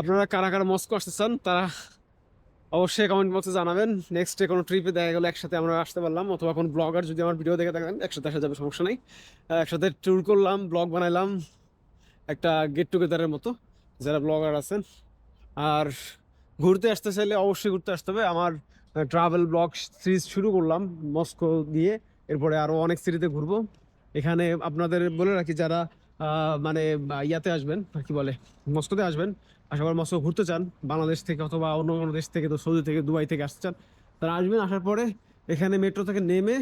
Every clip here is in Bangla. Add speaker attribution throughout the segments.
Speaker 1: আপনারা কারা কারা মস্কো আসতে চান, তারা অবশ্যই কমেন্ট বক্সে জানাবেন। নেক্সট ডে কোনো ট্রিপে দেখা গেলে, একসাথে আমরা আসতে পারলাম, অথবা কোনো ব্লগার যদি আমার ভিডিও দেখে থাকেন, একসাথে আসা যাবে, সমস্যা নেই। একসাথে ট্যুর করলাম ব্লগ বানাইলাম, একটা গেট টুগেদারের মতো, যারা ব্লগার আছেন। আর ঘুরতে আসতে চাইলে অবশ্যই ঘুরতে আসতে হবে। আমার ট্রাভেল ব্লগ সিরিজ শুরু করলাম, মস্কো দিয়ে। এরপরে আরও অনেক সিরিজে ঘুরবো। এখানে আপনাদের বলে রাখি, যারা মানে ইয়াতে আসবেন কি বলে, মস্কোতে আসবেন। আশা করি মস্কো ঘুরতে চান, বাংলাদেশ থেকে অথবা অন্য কোনো দেশ থেকে, তো সৌদি থেকে, দুবাই থেকে আসতে চান। তারা আসবেন, আসার পরে এখানে মেট্রো থেকে নেমে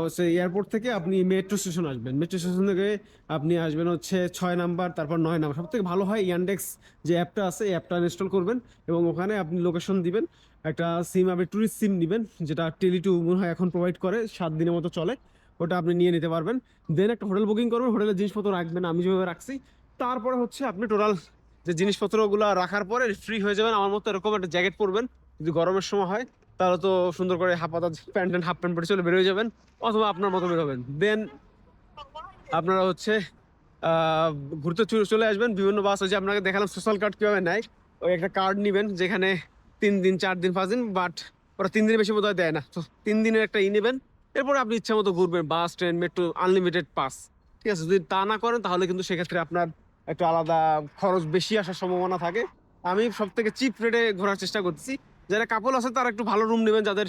Speaker 1: হচ্ছে এয়ারপোর্ট থেকে আপনি মেট্রো স্টেশন আসবেন। মেট্রো স্টেশন থেকে আপনি আসবেন হচ্ছে ছয় নাম্বার, তারপর নয় নাম্বার। সব থেকে ভালো হয় ইয়ান্ডেক্স যে অ্যাপটা আছে অ্যাপটা ইনস্টল করবেন এবং ওখানে আপনি লোকেশন দিবেন। একটা সিম আপনি ট্যুরিস্ট সিম নেবেন, যেটা টেলি টু মনে হয় এখন প্রোভাইড করে, সাত দিনের মতো চলে। ওটা আপনি নিয়ে নিতে পারবেন। দেন একটা হোটেল বুকিং করবেন হোটেলের জিনিসপত্র রাখবেন, আমি যেভাবে রাখছি। তারপরে হচ্ছে আপনি টোটাল যে জিনিসপত্রগুলো রাখার পরে ফ্রি হয়ে যাবেন। আমার মতো এরকম একটা জ্যাকেট পরবেন, যদি গরমের সময় হয়, তাহলে তো সুন্দর করে হাফ পাতা প্যান্ট হাফ প্যান্ট পরে চলে বেরোয় যাবেন, অথবা আপনার মতো বেরোবেন দেন আপনারা হচ্ছে ঘুরতে চলে- আসবেন। বিভিন্ন বাস যে আপনাকে দেখালাম সোশ্যাল কার্ড কীভাবে নেয়, ওই একটা কার্ড নেবেন, যেখানে তিন দিন, চার দিন, পাঁচ দিন বাট ওরা তিন দিনের বেশি বোধহয় দেয় না। তো তিন দিনের একটা ই নেবেন এরপরে আপনি ইচ্ছা মতো ঘুরবেন, bus, train metro unlimited pass ঠিক আছে? যদি তা না করেন, তাহলে কিন্তু সেক্ষেত্রে আপনার একটু আলাদা খরচ বেশি আসার সম্ভাবনা থাকে। আমি সব থেকে চিপ রেটে ঘোরার চেষ্টা করতেছি। যারা কাপল আছে, তারা একটু ভালো রুম নেবেন। যাদের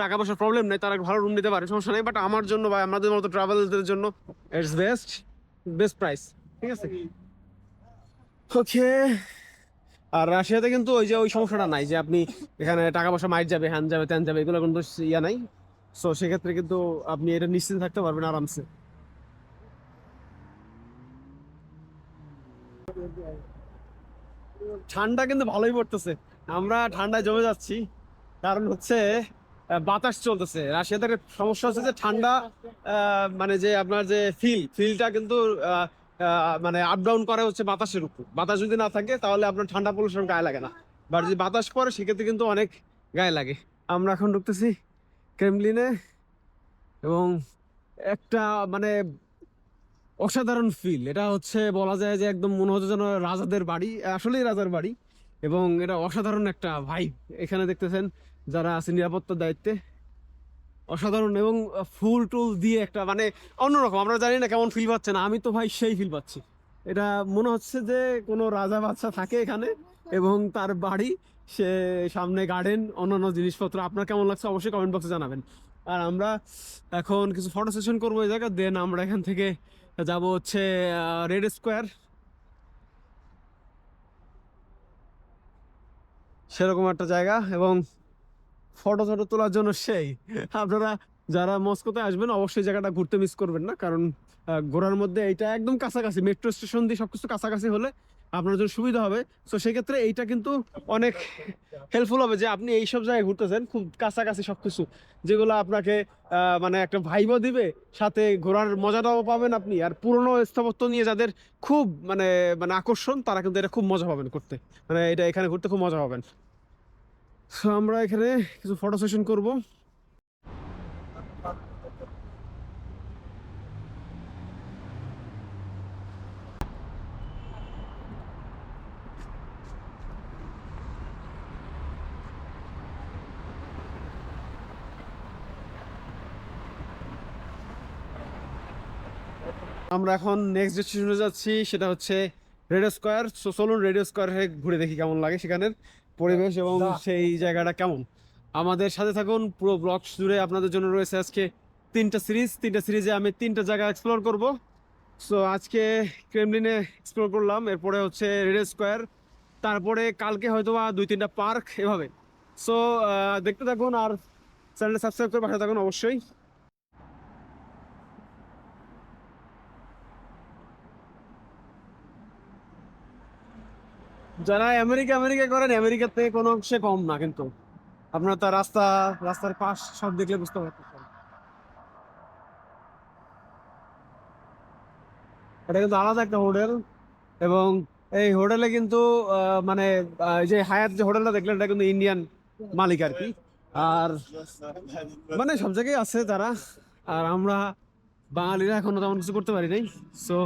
Speaker 1: টাকা পয়সার প্রবলেম নেই, তারা ভালো রুম নিতে পারে, সমস্যা নেই। বাট আমার জন্য বা আমাদের মতো ট্রাভেলদের জন্য ইটস বেস্ট বেস্ট প্রাইস ঠিক আছে? ওকে আর রাশিয়াতে কিন্তু ওই যে, ওই সমস্যাটা নাই যে, আপনি এখানে টাকা পয়সা মাইট যাবে হ্যান যাবে, ত্যান যাবে, এগুলো কিন্তু ইয়া নাই। সো সেক্ষেত্রে কিন্তু আপনি এটা নিশ্চিন্ত থাকতে পারবেন আরামসে। ঠান্ডা কিন্তু ভালোই পড়তেছে। আমরা ঠান্ডায় জমে যাচ্ছি। কারণ হচ্ছে বাতাস চলতেছে। রাশিয়াতে সমস্যা হচ্ছে যে ঠান্ডা মানে যে আপনার যে ফিল ফিলটা কিন্তু মানে আপ ডাউন করে হচ্ছে বাতাসের উপর। বাতাস যদি না থাকে, তাহলে আপনার ঠান্ডা পলিউশন গায়ে লাগে না। বাট যদি বাতাস পড়ে, সেক্ষেত্রে কিন্তু অনেক গায়ে লাগে। আমরা এখন ঢুকতেছি। ক্রেমলিনে এবং একটা মানে অসাধারণ ফিল এটা হচ্ছে বলা যায় যে একদম মনে হচ্ছে যেন রাজাদের বাড়ি, আসলেই রাজার বাড়ি এবং এটা অসাধারণ একটা ভাইব এখানে দেখতেছেন যারা আছে নিরাপত্তার দায়িত্বে, অসাধারণ এবং ফুল টুল দিয়ে একটা মানে অন্যরকম। আমরা জানি না কেমন ফিল পাচ্ছে না, আমি তো ভাই সেই ফিল পাচ্ছি। এটা মনে হচ্ছে যে কোনো রাজা বাচ্চা থাকে এখানে এবং তার বাড়ি সে সামনে গার্ডেন অন্যান্য জিনিসপত্র। আপনার কেমন লাগছে অবশ্যই কমেন্ট বক্সে জানাবেন। আর আমরা এখন কিছু ফটো সেশন করব এই জায়গা দেন আমরা এখান থেকে যাব হচ্ছে রেড স্কোয়ার সেরকম একটা জায়গা এবং ফটো টটো তোলার জন্য সেই। আপনারা যারা মস্কোতে আসবেন, অবশ্যই জায়গাটা ঘুরতে মিস করবেন না, কারণ ঘোরার মধ্যে এইটা একদম কাছাকাছি মেট্রো স্টেশন দিয়ে সবকিছু কাছাকাছি হলে আপনার জন্য সুবিধা হবে। তো সেক্ষেত্রে এইটা কিন্তু অনেক হেল্পফুল হবে যে আপনি এইসব জায়গায় ঘুরতেছেন খুব কাছাকাছি সব কিছু যেগুলো আপনাকে মানে একটা ভাইবও দিবে সাথে ঘোরার মজাটাও পাবেন আপনি আর পুরনো স্থাপত্য নিয়ে যাদের খুব মানে মানে আকর্ষণ তারা কিন্তু এটা খুব মজা পাবেন করতে। মানে এটা এখানে ঘুরতে খুব মজা পাবেন। So, আমরা এখানে কিছু ফটো সেশন করব। আমরা এখন নেক্সট ডেস্টিনেশনে যাচ্ছি সেটা হচ্ছে রেড স্কোয়ার সো চলুন রেড স্কোয়ারে ঘুরে দেখি কেমন লাগে সেখানের পরিবেশ এবং সেই জায়গাটা কেমন। আমাদের সাথে থাকুন পুরো ব্লগ জুড়ে আপনাদের জন্য রয়েছে আজকে তিনটা সিরিজ তিনটা সিরিজে আমি তিনটা জায়গা এক্সপ্লোর করব। সো আজকে ক্রেমলিনে এক্সপ্লোর করলাম এরপরে হচ্ছে রেডিও স্কোয়ার তারপরে কালকে হয়তো বা দুই তিনটা পার্ক এভাবে। সো দেখতে থাকুন আর চ্যানেলটা সাবস্ক্রাইব করে পাশে থাকুন অবশ্যই। যারা আমেরিকা আমেরিকা করেন, আমেরিকার থেকে কোনো অংশে কম না কিন্তু। আপনার তার রাস্তা, রাস্তার পাশ সব দেখলে বুঝতে পারতেছেন। এটা কিন্তু আলাদা একটা হোটেল এবং এই হোটেলে কিন্তু মানে যে হায়াত যে হোটেলটা দেখলেন, এটা কিন্তু ইন্ডিয়ান মালিক আর কি। আর মানে সব জায়গায় আছে তারা। আর আমরা বাঙালিরা এখনও তেমন কিছু করতে পারি নাই। সো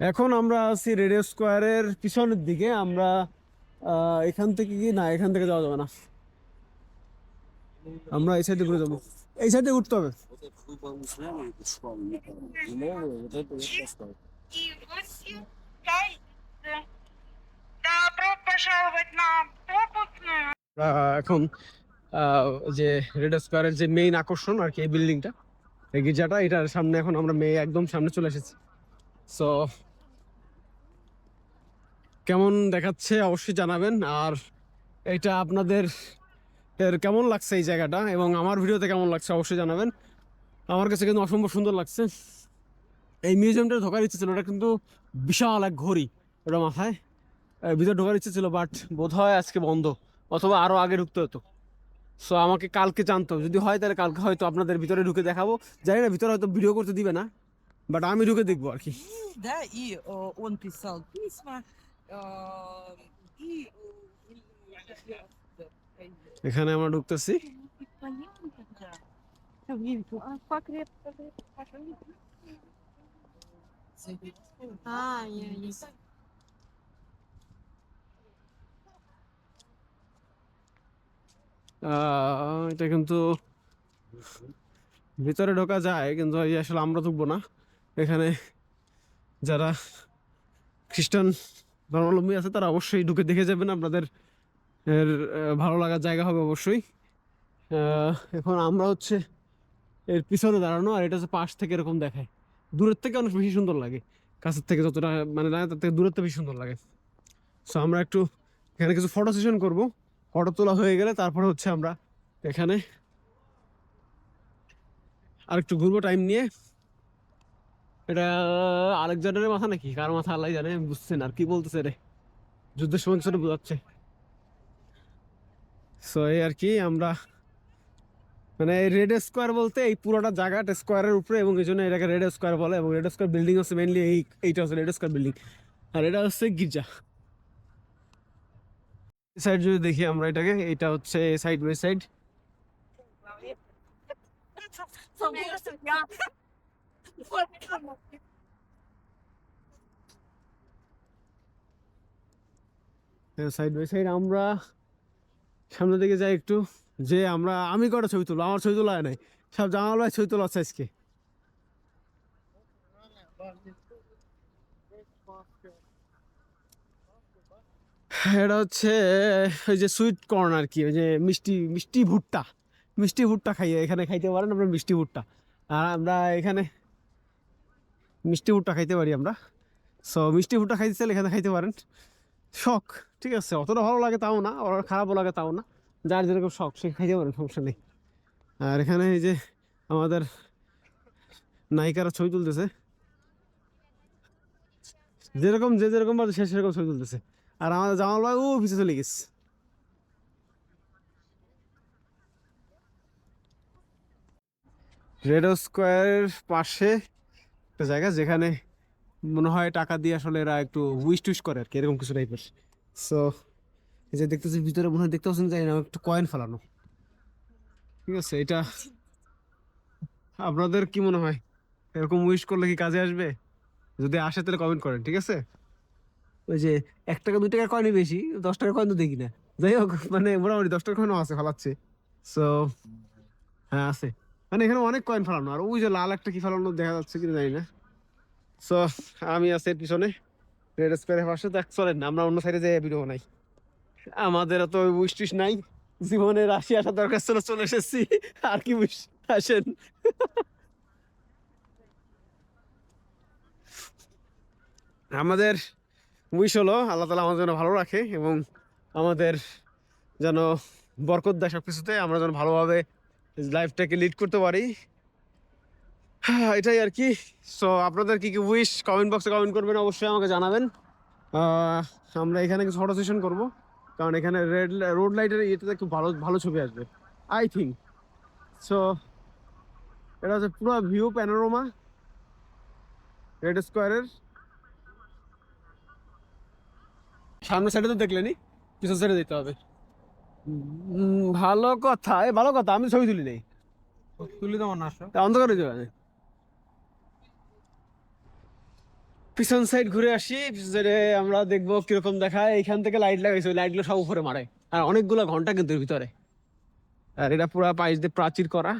Speaker 1: এখন আমরা আছি রেডিও স্কোয়ারের পিছনের দিকে, আমরা এখান থেকে কি? না, এখান থেকে যাওয়া যাবে না। আমরা এই সাইডে ঘুরে যাব। এই সাইডে উঠতে হবে। এখন যে রেড স্কোয়ারের যে মেইন আকর্ষণ আর কি এই বিল্ডিংটা এই গির্জাটা, এটার সামনে এখন আমরা মেয়ে একদম সামনে চলে এসেছি। সো কেমন দেখাচ্ছে অবশ্যই জানাবেন। আর এটা আপনাদের এর কেমন লাগছে এই জায়গাটা এবং আমার ভিডিওতে কেমন লাগছে অবশ্যই জানাবেন। আমার কাছে কিন্তু অসম্ভব সুন্দর লাগছে। এই মিউজিয়ামটা ঢোকার ইচ্ছে ছিল ওটা কিন্তু বিশাল এক ঘড়ি ওটা মাথায়। ভিতরে ঢোকার ইচ্ছে ছিল বাট বোধ হয় আজকে বন্ধ অথবা আরও আগে ঢুকতে হতো। সো আমাকে কালকে জানতো যদি হয় তাহলে কালকে হয়তো আপনাদের ভিতরে ঢুকে দেখাবো। জানি না, ভিতরে হয়তো ভিডিও করতে দিবে না। বাট আমি ঢুকে দেখবো আর কি
Speaker 2: да, и э, он писал письма, э, и
Speaker 1: এখানে আমরা ঢুকতেছি
Speaker 3: Покрепко, А, я не
Speaker 1: আহ, এটা কিন্তু ভিতরে ঢোকা যায় কিন্তু এই আসলে আমরা ঢুকবো না এখানে যারা খ্রিস্টান ধর্মাবলম্বী আছে, তারা অবশ্যই ঢুকে দেখে যাবেন। আপনাদের এর ভালো লাগার জায়গা হবে অবশ্যই। এখন আমরা হচ্ছে এর পিছনে দাঁড়ানো, আর এটা হচ্ছে পাশ থেকে এরকম দেখায়। দূরের থেকে অনেক বেশি সুন্দর লাগে। কাছের থেকে যতটা মানে না তার থেকে দূরের থেকে বেশি সুন্দর লাগে। সো আমরা একটু এখানে কিছু ফটো সেশন করব। ফটো তোলা হয়ে গেলে তারপরে হচ্ছে আমরা এখানে আরেকটু ঘুরবো টাইম নিয়ে। এটা আলেকজান্ডারের মাথা নাকি? কার মাথা আল্লাহ জানে বুঝছেন আর কি বলতেছে রে? যুদ্ধের সময় কিছু বোঝাচ্ছে। সো এই আর কি, আমরা মানে রেড স্কোয়ার বলতে এই পুরোটা জায়গাটা স্কোয়ারের উপরে এবং এই জন্য এটাকে রেড স্কোয়ার বলে এবং রেড স্কোয়ার বিল্ডিং হচ্ছে মেনলি এই, এইটা হচ্ছে রেড স্কোয়ার বিল্ডিং আর এটা হচ্ছে গির্জা। সাইড যদি দেখি আমরা এটাকে, এটা হচ্ছে side by side side by side আমরা দিকে যাই একটু, যে আমরা, আমি কটা ছবি আমার ছবি তোলা নাই। সব জানালো ছবি তোলা আজকে। এটা হচ্ছে ওই যে সুইট কর্ন আর কি, ওই যে মিষ্টি মিষ্টি ভুট্টা। মিষ্টি ভুট্টা খাইয়ে, এখানে খাইতে পারেন, আপনার মিষ্টি ভুট্টা। আর আমরা এখানে মিষ্টি ভুট্টা খাইতে পারি আমরা। সো মিষ্টি ভুট্টা খাইতে চাইলে এখানে খাইতে পারেন। শখ, ঠিক আছে? অতটা ভালো লাগে তাও না আর খারাপও লাগে তাও না। যার যেরকম শখ, সে খাইতে পারেন সমস্যা নেই। আর এখানে এই যে আমাদের নায়িকারা ছবি তুলতেছে। যেরকম, যে যেরকম বাজে সে সেরকম ছবি তুলতেছে। আর আমাদের জামাল ভাই, ও পিছিয়ে চলে গেছে। রেডো স্কোয়ারের পাশে একটা জায়গা যেখানে মনে হয় টাকা দিয়ে আসলে এরা একটু উইশ টুইশ করে আর কি, এরকম কিছু টাইপের সো এই যে দেখতেছি ভিতরে মনে হয় দেখতে পাচ্ছেন জানি না একটু কয়েন ফেলানো। ঠিক আছে, এটা আপনাদের কি মনে হয়? এরকম উইশ করলে কি কাজে আসবে? যদি আসে তাহলে কমেন্ট করেন, ঠিক আছে? ওই যে এক টাকা, দুই টাকা কয়েনই বেশি, দশ টাকা কয়েন তো দেখি না। যাই হোক মানে মোটামুটি দশ টাকা কয়েনও আছে, ফেলাচ্ছে। সো হ্যাঁ আছে। মানে এখানে অনেক কয়েন ফেলানো। আর ওই যে লাল একটা কি ফেলানো দেখা যাচ্ছে কিনা জানি না। সো আমি আছি পিছনে। রেড স্কোয়ারের পাশে। দেখ, চলেন, আমরা অন্য সাইডে যাই ভিডিও বানাই। আমাদের এত উইশ নাই। জীবনে রাশি আসা দরকার ছিল, চলে এসেছি। আর কি উইশ আসেন। আমাদের উইশ হলো, আল্লাহ তালা আমাদের যেন ভালো রাখে এবং আমাদের যেন বরকত দেয় সব কিছুতে আমরা যেন ভালোভাবে লাইফটাকে লিড করতে পারি? এটাই আর কি। সো আপনাদের কি কি উইশ কমেন্ট বক্সে কমেন্ট করবেন, অবশ্যই আমাকে জানাবেন। আমরা এখানে কিছু ফটো সেশন করব। কারণ এখানে রেড রোড লাইটের ইয়েতে একটু ভালো ভালো ছবি আসবে। আই থিঙ্ক সো এটা হচ্ছে পুরো ভিউ প্যানোরোমা রেড স্কোয়ারের সামনের সাইডে তো দেখলেনি পিছন সাইডে যেতে হবে। ভালো কথা। এ ভালো কথা আমি ছবি তুলি নেই।
Speaker 4: তুলি তোমার না আসো।
Speaker 1: তা অন্ধকার হয়ে যাবে। পিছন সাইড ঘুরে আসি যে আমরা দেখব কীরকম দেখায়। এইখান থেকে লাইট লাগাইছে ওই লাইটগুলো সব উপরে মারে। আর অনেকগুলো ঘণ্টা কিন্তু ভিতরে। আর এটা পুরো পাইস দিয়ে প্রাচীর করা।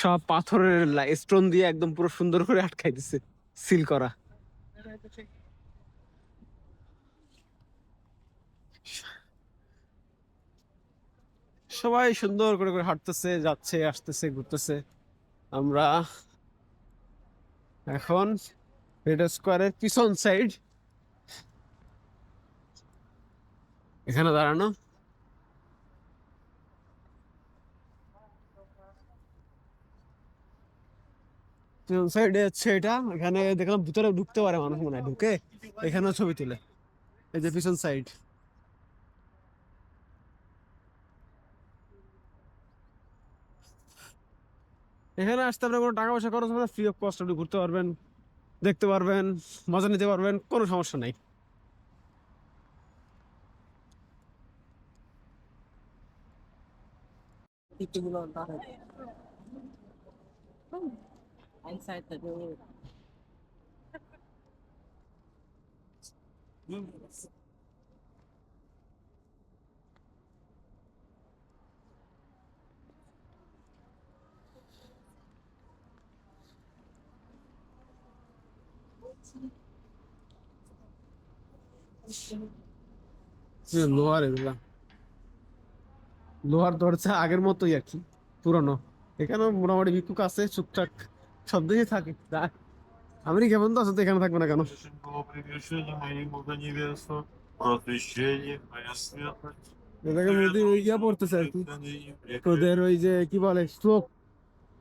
Speaker 1: সব পাথরের স্টোন দিয়ে একদম পুরো সুন্দর করে আটকাই দিছে সিল করা। সবাই সুন্দর করে করে হাঁটতেছে, যাচ্ছে, আসতেছে, ঘুরতেছে। আমরা এখন রেড স্কোয়ারের পিছন সাইড এখানে দাঁড়ানো। সাইডে হচ্ছে এটা। এখানে দেখলাম ভিতরে ঢুকতে পারে মানুষ মনে হয়, ঢুকে এখানেও ছবি তুলে। এই যে পিছন সাইড এখানে আসতে আপনার কোনো টাকা পয়সা খরচ হবে ফ্রি অফ কস্ট আপনি ঘুরতে পারবেন, দেখতে পারবেন, মজা নিতে পারবেন, কোনো সমস্যা নাই।
Speaker 2: Inside
Speaker 1: লোহার এগুলা। লোহার দরজা আগের মতোই আর কি, পুরনো। এখানেও মোটামুটি ভিক্ষুক আছে টুকটাক সব দিকে থাকে। আমি কেমন তো তো এখানে থাকবে না কেন?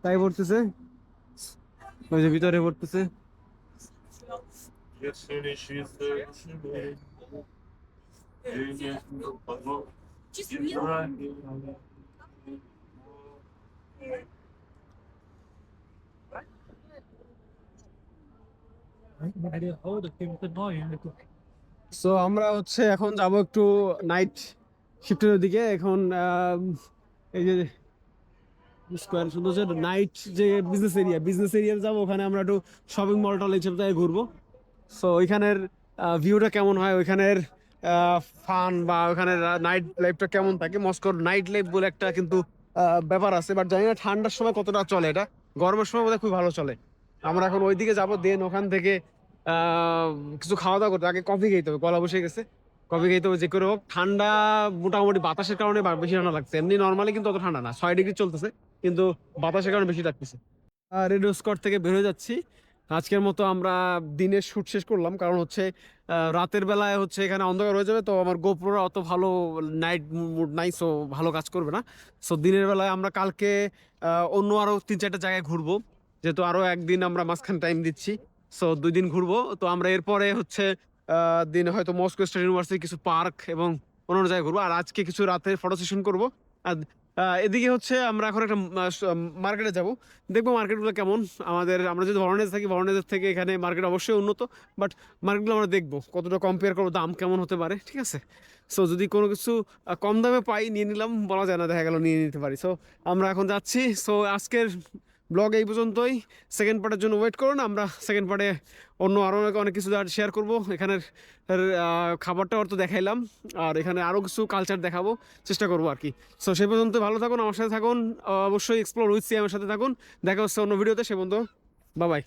Speaker 1: তাই পড়তেছে। ভিতরে পড়তেছে।
Speaker 5: Если лечится,
Speaker 1: সো আমরা হচ্ছে এখন যাব একটু নাইট শিফটের দিকে এখন আম, এই যে স্কোয়ার শুধু হচ্ছে নাইট যে বিজনেস এরিয়া বিজনেস এরিয়া যাব, ওখানে আমরা একটু শপিং মল টল এইসব জায়গায় ঘুরবো। সো ওইখানের ভিউটা কেমন হয়? ওইখানের ফান বা ওইখানের নাইট লাইফটা কেমন থাকে? মস্কোর নাইট লাইফ বলে একটা কিন্তু ব্যাপার আছে বাট জানি না ঠান্ডার সময় কতটা চলে এটা। গরমের সময় বোধহয় খুব ভালো চলে। আমরা এখন ওইদিকে যাব দেন ওখান থেকে কিছু খাওয়া দাওয়া করতে। আগে কফি খেতে হবে, গলা বসে গেছে। কফি খেতে হবে, যে করে হোক। ঠান্ডা মোটামুটি বাতাসের কারণে বেশি ঠান্ডা লাগছে। এমনি নর্মালি কিন্তু অত ঠান্ডা না, ছয় ডিগ্রি চলতেছে। কিন্তু বাতাসের কারণে বেশি লাগতেছে। রেডিও স্কট থেকে বের হয়ে যাচ্ছি। আজকের মতো আমরা দিনের শুট শেষ করলাম, কারণ হচ্ছে রাতের বেলায় হচ্ছে এখানে অন্ধকার হয়ে যাবে, তো আমার গোপ্রোরা অত ভালো নাইট মুড নাই সো ভালো কাজ করবে না। সো দিনের বেলায় আমরা কালকে অন্য আরও তিন চারটা জায়গায় ঘুরবো, যেহেতু আরও একদিন আমরা মাঝখান টাইম দিচ্ছি। সো দুই দিন ঘুরবো। তো আমরা এরপরে হচ্ছে দিন হয়তো মস্কো স্টেট ইউনিভার্সিটি কিছু পার্ক এবং অন্য জায়গায় ঘুরবো। আর আজকে কিছু রাতে ফটো সেশন করব। আর এদিকে হচ্ছে আমরা এখন একটা মার্কেটে যাব। দেখব মার্কেটগুলো কেমন। আমাদের, আমরা যদি ভরনেজ থাকি ভরনেজের থেকে এখানে মার্কেট অবশ্যই উন্নত বাট মার্কেটগুলো আমরা দেখব, কতটা কম্পেয়ার করব, দাম কেমন হতে পারে, ঠিক আছে? সো যদি কোনো কিছু কম দামে পাই, নিয়ে নিলাম, বলা যায় না, দেখা গেল নিয়ে নিতে পারি। সো আমরা এখন যাচ্ছি। সো আজকের ব্লগ এই পর্যন্তই। সেকেন্ড পার্টের জন্য ওয়েট করুন আমরা সেকেন্ড পার্টে অন্য আরও অনেক কিছু শেয়ার করব। এখানের খাবারটাও তো দেখাইলাম। আর এখানে আরও কিছু কালচার দেখাবো, চেষ্টা করব আর কি। সো সেই পর্যন্ত ভালো থাকুন, আমার সাথে থাকুন। অবশ্যই এক্সপ্লোর উইথ সি আমার সাথে থাকুন। দেখা হচ্ছে অন্য ভিডিওতে সে পর্যন্ত। বাবাই